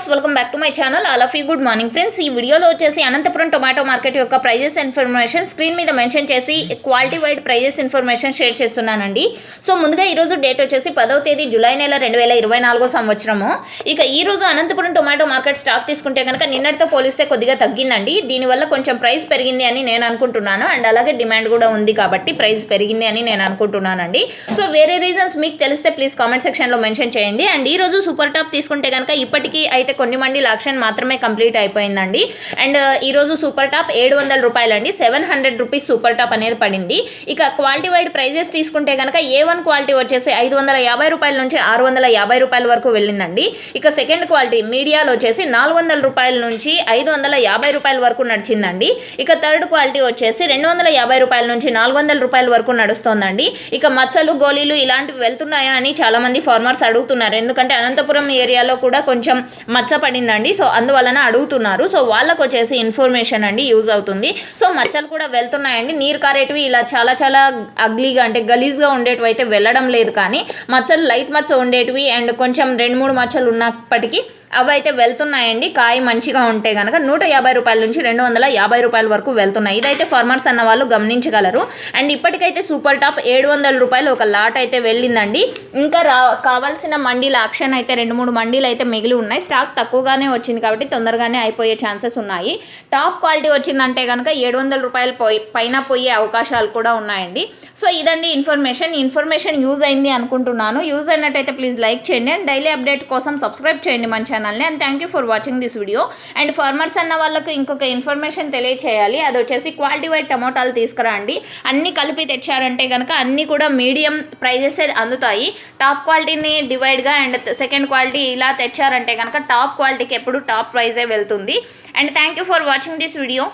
Viewers welcome back to my channel all you good morning friends ఈ వీడియోలో వచ్చేసి Anantapuram tomato market యొక్క prices information screen మీద mention చేసి quality wise prices information share చేస్తున్నానండి. So ముందుగా ఈరోజు డేట్ వచ్చేసి పదవ తేదీ జూలై నెల రెండు వేల ఇరవై నాలుగో సంవత్సరము. ఇక ఈ రోజు అనంతపురం టొమాటో మార్కెట్ స్టాక్ తీసుకుంటే కనుక నిన్నటితో పోలిస్తే కొద్దిగా తగ్గిందండి. దీనివల్ల కొంచెం ప్రైస్ పెరిగింది అని నేను అనుకుంటున్నాను. అండ్ అలాగే డిమాండ్ కూడా ఉంది కాబట్టి ప్రైస్ పెరిగింది అని నేను అనుకుంటున్నానండి. సో వేరే రీజన్స్ మీకు తెలిస్తే ప్లీజ్ కామెంట్ సెక్షన్లో మెన్షన్ చేయండి. అండ్ ఈ రోజు సూపర్ టాప్ తీసుకుంటే కనుక ఇప్పటికీ అయితే కొన్ని మండీల ఆక్షన్ మాత్రమే కంప్లీట్ అయిపోయిందండి. అండ్ ఈ రోజు సూపర్ టాప్ ఏడు వందల రూపాయలండి. Seven hundred rupees super top అనేది పడింది. ఇక క్వాలిటీ వైడ్ ప్రైజెస్ తీసుకుంటే కనుక ఏ వన్ క్వాలిటీ వచ్చేసి ఐదు వందల యాభై రూపాయల నుంచి ఆరు వందల యాభై రూపాయల వరకు వెళ్ళిందండి. ఇక సెకండ్ క్వాలిటీ మీడియాలో వచ్చేసి నాలుగు వందల రూపాయల నుంచి ఐదు వందల యాభై రూపాయల వరకు నడిచిందండి. ఇక థర్డ్ క్వాలిటీ వచ్చేసి రెండు వందల యాభై రూపాయల నుంచి నాలుగు వందల రూపాయల వరకు నడుస్తోందండి. ఇక మచ్చలు గోళీలు ఇలాంటివి వెళ్తున్నాయా అని చాలామంది ఫార్మర్స్ అడుగుతున్నారు. ఎందుకంటే అనంతపురం ఏరియాలో కూడా కొంచెం మచ్చ పడిందండి. సో అందువలన అడుగుతున్నారు. సో వాళ్ళకు వచ్చేసి ఇన్ఫర్మేషన్ అండి యూజ్ అవుతుంది. సో మచ్చలు కూడా వెళ్తున్నాయండి. నీరు కారేటివి ఇలా చాలా చాలా అగ్లీగా అంటే గలీజ్గా ఉండేటివి అయితే వెళ్ళడం లేదు కానీ మచ్చలు లైట్ మచ్చ ఉండేటివి అండ్ కొంచెం రెండు మూడు మచ్చలు ఉన్నప్పటికీ అవి అయితే వెళ్తున్నాయండి. కాయ మంచిగా ఉంటే కనుక నూట యాభై రూపాయల నుంచి రెండు వందల యాభై రూపాయల వరకు వెళ్తున్నాయి. ఇదైతే ఫార్మర్స్ అన్న వాళ్ళు గమనించగలరు. అండ్ ఇప్పటికైతే సూపర్ టాప్ ఏడు వందల రూపాయలు ఒక లాట్ అయితే వెళ్ళిందండి. ఇంకా రా కావాల్సిన మండీల ఆక్షన్ అయితే రెండు మూడు మండీలు అయితే మిగిలి ఉన్నాయి. స్టాక్ తక్కువగానే వచ్చింది కాబట్టి తొందరగానే అయిపోయే ఛాన్సెస్ ఉన్నాయి. టాప్ క్వాలిటీ వచ్చిందంటే కనుక ఏడు వందల రూపాయలు పోయి పైన పోయే అవకాశాలు కూడా ఉన్నాయండి. సో ఇదండి ఇన్ఫర్మేషన్. ఇన్ఫర్మేషన్ యూజ్ అయింది అనుకుంటున్నాను. యూజ్ అయినట్టయితే ప్లీజ్ లైక్ చేయండి. అండ్ డైలీ అప్డేట్ కోసం సబ్స్క్రైబ్ చేయండి మన ఛానల్ని and thank you for watching this video and farmers అన్న వాళ్ళకు ఇంకొక ఇన్ఫర్మేషన్ తెలియచేయాలి. అది వచ్చేసి క్వాలిటీ వైడ్ టమోటాలు తీసుకురండి. అన్నీ కలిపి తెచ్చారంటే కనుక అన్నీ కూడా మీడియం ప్రైజెస్ అందుతాయి. టాప్ క్వాలిటీని డివైడ్గా అండ్ సెకండ్ క్వాలిటీ ఇలా తెచ్చారంటే కనుక టాప్ క్వాలిటీకి ఎప్పుడు టాప్ ప్రైజే వెళ్తుంది. And thank you for watching this video